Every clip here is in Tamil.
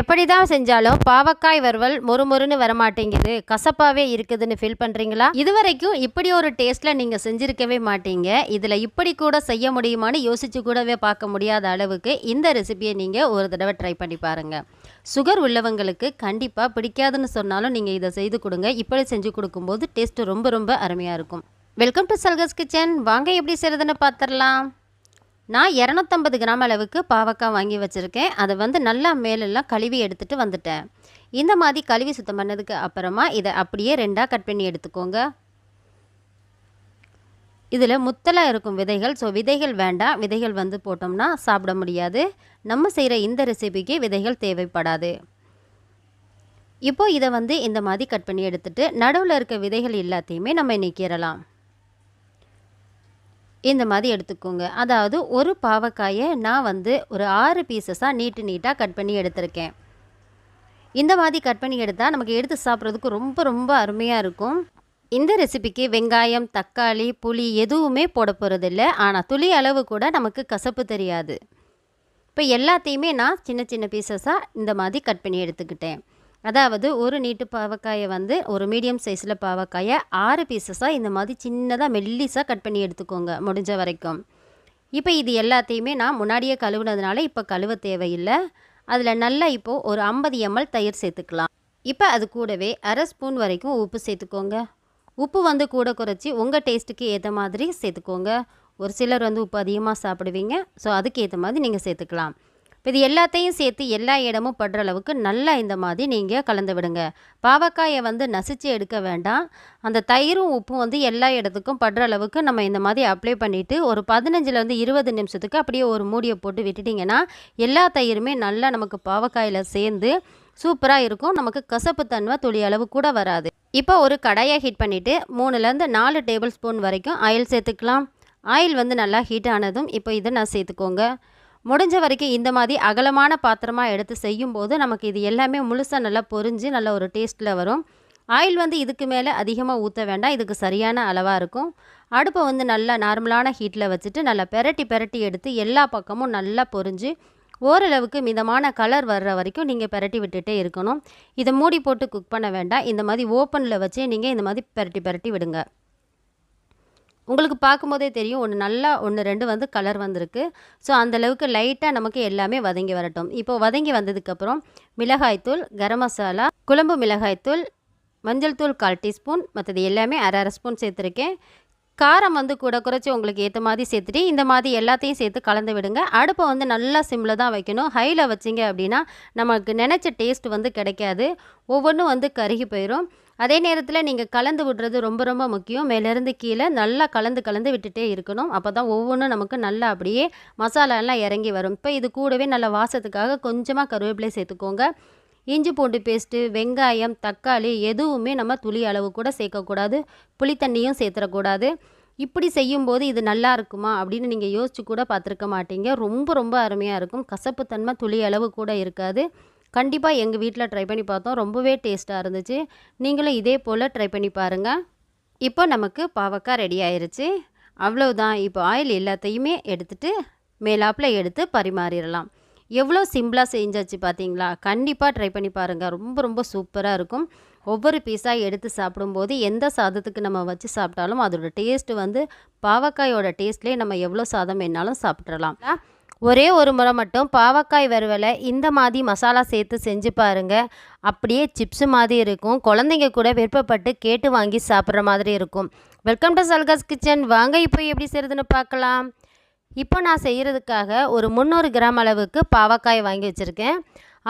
எப்படி தான் செஞ்சாலும் பாவக்காய் வறுவல் மொறுமொறுன்னு வரமாட்டேங்குது. கசப்பாகவே இருக்குதுன்னு ஃபீல் பண்ணுறீங்களா இதுவரைக்கும் இப்படி ஒரு டேஸ்ட்டில் நீங்கள் செஞ்சுருக்கவே மாட்டீங்க. இதில் இப்படி கூட செய்ய முடியுமான்னு யோசிச்சு கூடவே பார்க்க முடியாத அளவுக்கு இந்த ரெசிபியை நீங்கள் ஒரு தடவை ட்ரை பண்ணி பாருங்கள் சுகர் உள்ளவங்களுக்கு கண்டிப்பாக பிடிக்காதுன்னு சொன்னாலும் நீங்கள் இதை செய்து கொடுங்க. இப்படி செஞ்சு கொடுக்கும்போது டேஸ்ட்டு ரொம்ப ரொம்ப அருமையாக இருக்கும். வெல்கம் டு சல்கஸ் கிச்சன் வாங்க எப்படி செய்கிறதுன்னு பார்த்துடலாம் நான் இரநூத்தம்பது கிராம் அளவுக்கு பாவக்காய் வாங்கி வச்சுருக்கேன். அதை வந்து நல்லா மேலெல்லாம் கழுவி எடுத்துகிட்டு வந்துட்டேன். இந்த மாதிரி கழுவி சுத்தம் பண்ணதுக்கு அப்புறமா இதை அப்படியே ரெண்டாக கட் பண்ணி எடுத்துக்கோங்க. இதில் முத்தலாக இருக்கும் விதைகள். ஸோ விதைகள் வேண்டாம். விதைகள் வந்து போட்டோம்னா சாப்பிட முடியாது. நம்ம செய்கிற இந்த ரெசிபிக்கு விதைகள் தேவைப்படாது. இப்போது இதை வந்து இந்த மாதிரி கட் பண்ணி எடுத்துகிட்டு நடுவில் இருக்க விதைகள் எல்லாத்தையுமே நம்ம நீக்கிடலாம். இந்த மாதிரி எடுத்துக்கோங்க. அதாவது ஒரு பாவக்காயை நான் வந்து ஒரு ஆறு பீசஸாக நீட்டு நீட்டாக கட் பண்ணி எடுத்திருக்கேன். இந்த மாதிரி கட் பண்ணி எடுத்தால் நமக்கு எடுத்து சாப்பிட்றதுக்கு ரொம்ப ரொம்ப அருமையாக இருக்கும். இந்த ரெசிபிக்கு வெங்காயம் தக்காளி புளி எதுவுமே போட போகிறதில்ல ஆனால் துளி அளவு கூட நமக்கு கசப்பு தெரியாது. இப்போ எல்லாத்தையுமே நான் சின்ன சின்ன பீசஸாக இந்த மாதிரி கட் பண்ணி எடுத்துக்கிட்டேன். அதாவது ஒரு நீட்டு பாவக்காயை வந்து ஒரு மீடியம் சைஸில் பாவக்காயை ஆறு பீசஸாக இந்த மாதிரி சின்னதாக மெல்லிஸாக கட் பண்ணி எடுத்துக்கோங்க முடிஞ்ச வரைக்கும். இப்போ இது எல்லாத்தையுமே நான் முன்னாடியே கழுவுனதுனால இப்போ கழுவ தேவையில்லை. அதில் நல்லா இப்போது ஒரு ஐம்பது எம்எல் தயிர் சேர்த்துக்கலாம். இப்போ அது கூடவே அரை ஸ்பூன் வரைக்கும் உப்பு சேர்த்துக்கோங்க. உப்பு வந்து கூட குறைச்சி உங்கள் டேஸ்ட்டுக்கு ஏற்ற மாதிரி சேர்த்துக்கோங்க. ஒரு சிலர் வந்து உப்பு அதிகமாக சாப்பிடுவீங்க. ஸோ அதுக்கேற்ற மாதிரி நீங்கள் சேர்த்துக்கலாம். இப்போ இது எல்லாத்தையும் சேர்த்து எல்லா இடமும் படுற அளவுக்கு நல்லா இந்த மாதிரி நீங்கள் கலந்து விடுங்க. பாவக்காயை வந்து நசிச்சு எடுக்க வேண்டாம். அந்த தயிரும் உப்பும் வந்து எல்லா இடத்துக்கும் படுற அளவுக்கு நம்ம இந்த மாதிரி அப்ளை பண்ணிவிட்டு ஒரு பதினஞ்சுலேருந்து இருபது நிமிஷத்துக்கு அப்படியே ஒரு மூடியை போட்டு விட்டுட்டிங்கன்னா எல்லா தயிருமே நல்லா நமக்கு பாவக்காயில் சேர்ந்து சூப்பராக இருக்கும். நமக்கு கசப்பு தன்மை துளி அளவு கூட வராது. இப்போ ஒரு கடாயை ஹீட் பண்ணிவிட்டு மூணுலேருந்து நாலு டேபிள் ஸ்பூன் வரைக்கும் ஆயில் சேர்த்துக்கலாம். ஆயில் வந்து நல்லா ஹீட் ஆனதும் இப்போ இதை நான் சேர்த்துக்கோங்க. முடிஞ்ச வரைக்கும் இந்த மாதிரி அகலமான பாத்திரமாக எடுத்து செய்யும்போது நமக்கு இது எல்லாமே முழுசாக நல்லா பொரிஞ்சு நல்ல ஒரு டேஸ்ட்டில் வரும். ஆயில் வந்து இதுக்கு மேலே அதிகமாக ஊற்ற வேண்டாம். இதுக்கு சரியான அளவாக இருக்கும். அடுப்பை வந்து நல்லா நார்மலான ஹீட்டில் வச்சுட்டு நல்லா பெரட்டி பெரட்டி எடுத்து எல்லா பக்கமும் நல்லா பொரிஞ்சு ஓரளவுக்கு மிதமான கலர் வர்ற வரைக்கும் நீங்கள் பெரட்டி விட்டுட்டே இருக்கணும். இதை மூடி போட்டு குக் பண்ண வேண்டாம். இந்த மாதிரி ஓப்பனில் வச்சே நீங்கள் இந்த மாதிரி பெரட்டி பெரட்டி விடுங்க. உங்களுக்கு பார்க்கும்போதே தெரியும் ஒன்று நல்லா ஒன்று ரெண்டு வந்து கலர் வந்திருக்கு. ஸோ அந்தளவுக்கு லைட்டாக நமக்கு எல்லாமே வதங்கி வரட்டும். இப்போ வதங்கி வந்ததுக்கப்புறம் மிளகாய்த்தூள் கரம் மசாலா குழம்பு மிளகாய்த்தூள் மஞ்சள் தூள் கால் டீஸ்பூன் மற்றது எல்லாமே அரை அரை ஸ்பூன் சேர்த்துருக்கேன். காரம் வந்து கூட குறைச்சி உங்களுக்கு ஏற்ற மாதிரி சேர்த்துட்டு இந்த மாதிரி எல்லாத்தையும் சேர்த்து கலந்து விடுங்க. அடுப்பை வந்து நல்லா சிம்மில் தான் வைக்கணும். ஹையில் வச்சிங்க அப்படின்னா நமக்கு நினச்ச டேஸ்ட் வந்து கிடைக்காது. ஒவ்வொன்றும் வந்து கருகி போயிடும் அதே நேரத்தில் நீங்கள் கலந்து விடுறது ரொம்ப ரொம்ப முக்கியம். மேலேருந்து கீழே நல்லா கலந்து கலந்து விட்டுட்டே இருக்கணும். அப்போ தான் ஒவ்வொன்றும் நமக்கு நல்லா அப்படியே மசாலாலாம் இறங்கி வரும். இப்போ இது கூடவே நல்ல வாசத்துக்காக கொஞ்சமாக கருவேப்பிலை சேர்த்துக்கோங்க. இஞ்சி பூண்டு பேஸ்ட்டு வெங்காயம் தக்காளி எதுவுமே நம்ம துளி அளவு கூட சேர்க்கக்கூடாது. புளித்தண்ணியும் சேர்த்துடக்கூடாது இப்படி செய்யும்போது இது நல்லா இருக்குமா அப்படின்னு நீங்கள் யோசிச்சு கூட பார்த்துருக்க மாட்டீங்க. ரொம்ப ரொம்ப அருமையாக இருக்கும். கசப்புத்தன்மை துளி அளவு கூட இருக்காது. கண்டிப்பாக எங்கள் வீட்டில் ட்ரை பண்ணி பார்த்தோம். ரொம்பவே டேஸ்ட்டாக இருந்துச்சு. நீங்களும் இதே போல் ட்ரை பண்ணி பாருங்கள் இப்போ நமக்கு பாவக்காய் ரெடி ஆயிருச்சு. அவ்வளவுதான். இப்போ ஆயில் எல்லாத்தையுமே எடுத்துட்டு மேலாப்பில் எடுத்து பரிமாறிடலாம். எவ்வளோ சிம்பிளாக செஞ்சாச்சு பார்த்தீங்களா கண்டிப்பாக ட்ரை பண்ணி பாருங்கள் ரொம்ப ரொம்ப சூப்பராக இருக்கும். ஒவ்வொரு பீஸாக எடுத்து சாப்பிடும்போது எந்த சாதத்துக்கு நம்ம வச்சு சாப்பிட்டாலும் அதோட டேஸ்ட்டு வந்து பாவக்காயோட டேஸ்ட்லேயே நம்ம எவ்வளோ சாதம் வேணாலும் சாப்பிட்றலாம் ஒரே ஒரு முறை மட்டும் பாவக்காய் வறுவலை இந்த மாதிரி மசாலா சேர்த்து செஞ்சு பாருங்கள் அப்படியே சிப்ஸு மாதிரி இருக்கும். குழந்தைங்க கூட விருப்பப்பட்டு கேட்டு வாங்கி சாப்பிட்ற மாதிரி இருக்கும். வெல்கம் டு சல்காஸ் கிச்சன் வாங்க இப்போ எப்படி செய்கிறதுன்னு பார்க்கலாம். இப்போ நான் செய்கிறதுக்காக ஒரு முந்நூறு கிராம் அளவுக்கு பாவக்காய் வாங்கி வச்சுருக்கேன்.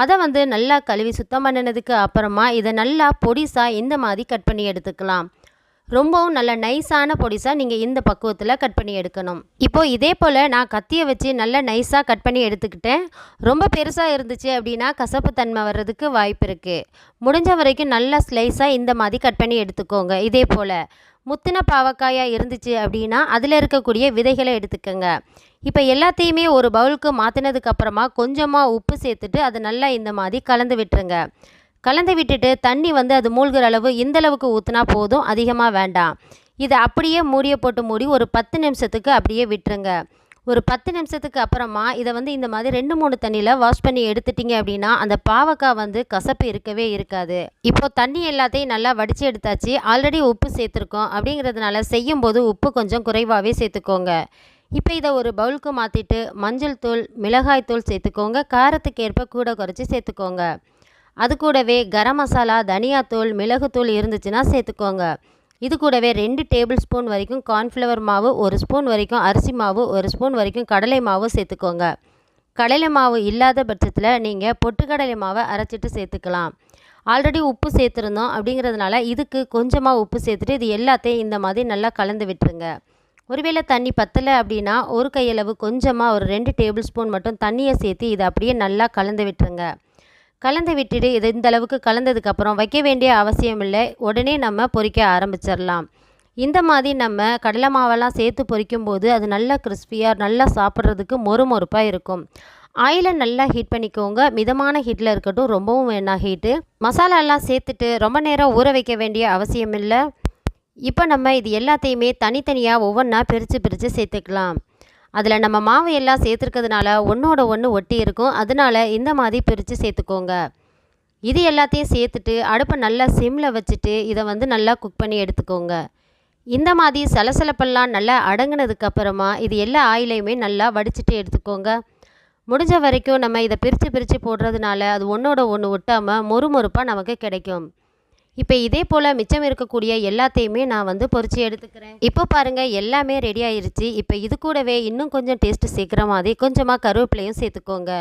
அதை வந்து நல்லா கழுவி சுத்தம் பண்ணினதுக்கு அப்புறமா இதை நல்லா பொடிசாக இந்த மாதிரி கட் பண்ணி எடுத்துக்கலாம். ரொம்பவும் நல்ல நைஸான பொடிசாக நீங்கள் இந்த பக்குவத்தில் கட் பண்ணி எடுக்கணும். இப்போது இதே போல் நான் கத்தியை வச்சு நல்லா நைஸாக கட் பண்ணி எடுத்துக்கிட்டேன். ரொம்ப பெருசாக இருந்துச்சு அப்படின்னா கசப்பு தன்மை வர்றதுக்கு வாய்ப்பு இருக்குது முடிஞ்ச வரைக்கும் நல்லா ஸ்லைஸாக இந்த மாதிரி கட் பண்ணி எடுத்துக்கோங்க. இதே போல் முத்தின பாவக்காயாக இருந்துச்சு அப்படின்னா அதில் இருக்கக்கூடிய விதைகளை எடுத்துக்கோங்க. இப்போ எல்லாத்தையுமே ஒரு பவுலுக்கு மாற்றினதுக்கப்புறமா கொஞ்சமாக உப்பு சேர்த்துட்டு அது நல்லா இந்த மாதிரி கலந்து விட்டுருங்க. கலந்து விட்டுட்டு தண்ணி வந்து அது மூழ்கிற அளவு இந்த அளவுக்கு ஊற்றினா போதும் அதிகமாக வேண்டாம். இதை அப்படியே மூடியை போட்டு மூடி ஒரு பத்து நிமிஷத்துக்கு அப்படியே விட்டுருங்க. ஒரு பத்து நிமிஷத்துக்கு அப்புறமா இதை வந்து இந்த மாதிரி ரெண்டு மூணு தண்ணியில் வாஷ் பண்ணி எடுத்துட்டிங்க அப்படின்னா அந்த பாவக்காய் வந்து கசப்பு இருக்கவே இருக்காது. இப்போ தண்ணி எல்லாத்தையும் நல்லா வடித்து எடுத்தாச்சு. ஆல்ரெடி உப்பு சேர்த்துருக்கோம். அப்படிங்கிறதுனால செய்யும் போது உப்பு கொஞ்சம் குறைவாகவே சேர்த்துக்கோங்க. இப்போ இதை ஒரு பவுலுக்கு மாற்றிட்டு மஞ்சள் தூள் மிளகாய் தூள் சேர்த்துக்கோங்க. காரத்துக்கு ஏற்ப கூட குறைச்சி சேர்த்துக்கோங்க. அது கூடவே கரம் மசாலா தனியாத்தூள் மிளகுத்தூள் இருந்துச்சுன்னா சேர்த்துக்கோங்க. இது கூடவே ரெண்டு டேபிள் ஸ்பூன் வரைக்கும் கார்ன்ஃப்ளவர் மாவு ஒரு ஸ்பூன் வரைக்கும் அரிசி மாவு ஒரு ஸ்பூன் வரைக்கும் கடலை மாவு சேர்த்துக்கோங்க. கடலை மாவு இல்லாத பட்சத்தில் நீங்கள் பொட்டுக்கடலை மாவை அரைச்சிட்டு சேர்த்துக்கலாம். ஆல்ரெடி உப்பு சேர்த்துருந்தோம் அப்படிங்கிறதுனால இதுக்கு கொஞ்சமாக உப்பு சேர்த்துட்டு இது எல்லாத்தையும் இந்த மாதிரி நல்லா கலந்து விட்டுருங்க. ஒருவேளை தண்ணி பத்தலை அப்படின்னா ஒரு கையளவு கொஞ்சமாக ஒரு ரெண்டு டேபிள் ஸ்பூன் மட்டும் தண்ணியை சேர்த்து இதை அப்படியே நல்லா கலந்து விட்டுருங்க. கலந்து விட்டுட்டு இது இந்த அளவுக்கு கலந்ததுக்கப்புறம் வைக்க வேண்டிய அவசியம் இல்லை. உடனே நம்ம பொரிக்க ஆரம்பிச்சிடலாம். இந்த மாதிரி நம்ம கடலை மாவெல்லாம் சேர்த்து பொரிக்கும் போது அது நல்லா கிறிஸ்பியாக நல்லா சாப்பிட்றதுக்கு மொறு மொறுப்பாக இருக்கும் ஆயிலை நல்லா ஹீட் பண்ணிக்கோங்க. மிதமான ஹீட்டில் இருக்கட்டும் ரொம்பவும் வேணாம் ஹீட்டு மசாலாலாம் சேர்த்துட்டு ரொம்ப நேரம் ஊற வைக்க வேண்டிய அவசியம் இல்லை. இப்போ நம்ம இது எல்லாத்தையுமே தனித்தனியாக ஒவ்வொன்றா பிரித்து பிரித்து சேர்த்துக்கலாம். அதில் நம்ம மாவை எல்லாம் சேர்த்துருக்கிறதுனால ஒன்றோட ஒன்று ஒட்டி இருக்கும். அதனால இந்த மாதிரி பிரித்து சேர்த்துக்கோங்க. இது எல்லாத்தையும் சேர்த்துட்டு அடுப்பை நல்லா சிம்மில் வச்சுட்டு இதை வந்து நல்லா குக் பண்ணி எடுத்துக்கோங்க. இந்த மாதிரி சலசலப்பெல்லாம் நல்லா அடங்கினதுக்கப்புறமா இது எல்லா ஆயிலையுமே நல்லா வடிச்சிட்டு எடுத்துக்கோங்க. முடிஞ்ச வரைக்கும் நம்ம இதை பிரித்து பிரித்து போடுறதுனால அது ஒன்றோட ஒன்று ஒட்டாமல் மொறுமொறுப்பாக நமக்கு கிடைக்கும். இப்போ இதே போல் மிச்சம் இருக்கக்கூடிய எல்லாத்தையுமே நான் வந்து பொரிச்சு எடுத்துக்கிறேன். இப்போ பாருங்கள் எல்லாமே ரெடி ஆயிருச்சு. இப்போ இது கூடவே இன்னும் கொஞ்சம் டேஸ்ட்டு சேர்க்குற மாதிரி கொஞ்சமாக கருவேப்பிலையும் சேர்த்துக்கோங்க.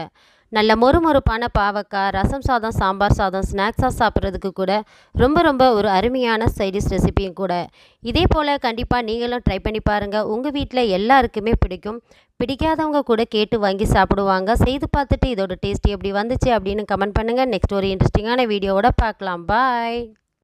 நல்ல மொறுமொறுப்பான பாவக்காய் ரசம் சாதம் சாம்பார் சாதம் ஸ்நாக்ஸாக சாப்பிட்றதுக்கு கூட ரொம்ப ரொம்ப ஒரு அருமையான சைடிஷ் ரெசிபியும் கூட. இதே போல் கண்டிப்பாக நீங்களும் ட்ரை பண்ணி பாருங்கள் உங்கள் வீட்டில் எல்லாருக்குமே பிடிக்கும். பிடிக்காதவங்க கூட கேட்டு வாங்கி சாப்பிடுவாங்க. செய்து பார்த்துட்டு இதோட டேஸ்ட் எப்படி வந்துச்சு அப்படின்னு கமெண்ட் பண்ணுங்கள் நெக்ஸ்ட் ஒரு இன்ட்ரெஸ்டிங்கான வீடியோவோட பார்க்கலாம். பாய்